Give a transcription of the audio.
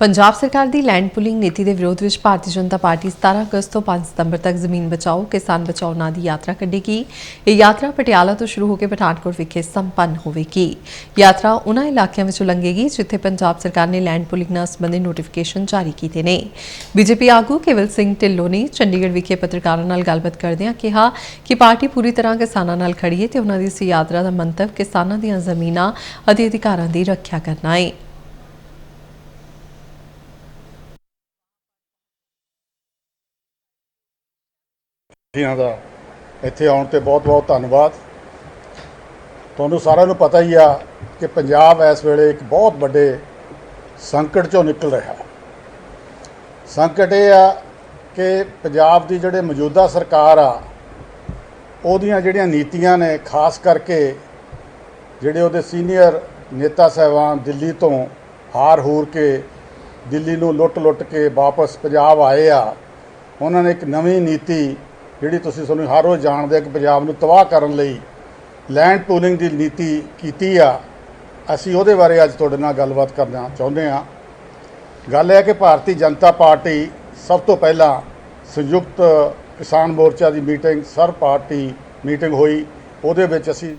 ਪੰਜਾਬ ਸਰਕਾਰ ਦੀ land pooling ਨੀਤੀ ਦੇ ਵਿਰੋਧ ਵਿੱਚ ਭਾਰਤੀ ਜਨਤਾ ਪਾਰਟੀ 17 ਅਗਸਤ ਤੋਂ 5 ਸਤੰਬਰ ਤੱਕ ਜ਼ਮੀਨ ਬਚਾਓ, ਕਿਸਾਨ ਬਚਾਓ ਨਾਂ ਦੀ ਯਾਤਰਾ ਕੱਢੇਗੀ। ਇਹ ਯਾਤਰਾ ਪਟਿਆਲਾ ਤੋਂ ਸ਼ੁਰੂ ਹੋ ਕੇ ਪਠਾਨਕੋਟ ਵਿਖੇ ਸੰਪੰਨ ਹੋਵੇਗੀ। ਯਾਤਰਾ ਉਹਨਾਂ ਇਲਾਕਿਆਂ ਵਿੱਚੋਂ ਲੰਘੇਗੀ ਜਿੱਥੇ ਪੰਜਾਬ ਸਰਕਾਰ ਨੇ ਲੈਂਡ ਪੁਲਿੰਗ ਨਾਲ ਸੰਬੰਧਿਤ ਨੋਟੀਫਿਕੇਸ਼ਨ ਜਾਰੀ ਕੀਤੇ ਨੇ। ਬੀਜੇਪੀ ਆਗੂ ਕੇਵਲ ਸਿੰਘ ਢਿੱਲੋਂ ਨੇ ਚੰਡੀਗੜ੍ਹ ਵਿਖੇ ਪੱਤਰਕਾਰਾਂ ਨਾਲ ਗੱਲਬਾਤ ਕਰਦਿਆਂ ਕਿਹਾ ਕਿ ਪਾਰਟੀ ਪੂਰੀ ਤਰ੍ਹਾਂ ਕਿਸਾਨਾਂ ਨਾਲ ਖੜੀ ਹੈ ਤੇ ਉਹਨਾਂ ਦੀ ਇਸ ਯਾਤਰਾ ਦਾ ਮੰਤਵ ਕਿਸਾਨਾਂ ਦੀਆਂ ਜ਼ਮੀਨਾਂ ਅਤੇ ਅਧਿਕਾਰਾਂ ਦੀ ਰੱਖਿਆ ਕਰਨਾ ਹੈ। ਸਾਥੀਆਂ ਦਾ ਇੱਥੇ ਆਉਣ ਤੇ ਬਹੁਤ-ਬਹੁਤ ਧੰਨਵਾਦ। ਤੁਹਾਨੂੰ ਸਾਰਿਆਂ ਨੂੰ ਪਤਾ ਹੀ ਆ ਕਿ ਪੰਜਾਬ ਇਸ ਵੇਲੇ ਇੱਕ ਬਹੁਤ ਵੱਡੇ ਸੰਕਟ ਚੋਂ ਨਿਕਲ ਰਿਹਾ। ਸੰਕਟ ਇਹ ਆ ਕਿ ਪੰਜਾਬ ਦੀ ਜਿਹੜੇ ਮੌਜੂਦਾ ਸਰਕਾਰ ਆ, ਉਹਦੀਆਂ ਜਿਹੜੀਆਂ ਨੀਤੀਆਂ ਨੇ, ਖਾਸ ਕਰਕੇ ਜਿਹੜੇ ਉਹਦੇ ਸੀਨੀਅਰ ਨੇਤਾ ਸਾਹਿਬਾਨ ਦਿੱਲੀ ਤੋਂ ਹਾਰ ਹੂਰ ਕੇ ਦਿੱਲੀ ਨੂੰ ਲੁੱਟ-ਲੁੱਟ ਕੇ ਵਾਪਸ ਪੰਜਾਬ ਆਏ ਆ, ਉਹਨਾਂ ਨੇ ਇੱਕ ਨਵੀਂ ਨੀਤੀ ਜਿਹੜੀ ਤੁਸੀਂ ਸਾਨੂੰ ਹਰ ਰੋਜ਼ ਜਾਣਦੇ ਕਿ ਪੰਜਾਬ ਨੂੰ ਤਬਾਹ ਕਰਨ ਲਈ ਲੈਂਡ ਪੂਲਿੰਗ ਦੀ ਨੀਤੀ ਕੀਤੀ ਆ, ਅਸੀਂ ਉਹਦੇ ਬਾਰੇ ਅੱਜ ਤੁਹਾਡੇ ਨਾਲ ਗੱਲਬਾਤ ਕਰਨਾ ਚਾਹੁੰਦੇ ਆ ਗੱਲ ਇਹ ਹੈ ਕਿ ਭਾਰਤੀ ਜਨਤਾ ਪਾਰਟੀ ਸਭ ਤੋਂ ਪਹਿਲਾਂ ਸੰਯੁਕਤ ਕਿਸਾਨ ਮੋਰਚਾ ਦੀ ਮੀਟਿੰਗ, ਸਰ ਪਾਰਟੀ ਮੀਟਿੰਗ ਹੋਈ। ਉਹਦੇ ਵਿੱਚ ਅਸੀਂ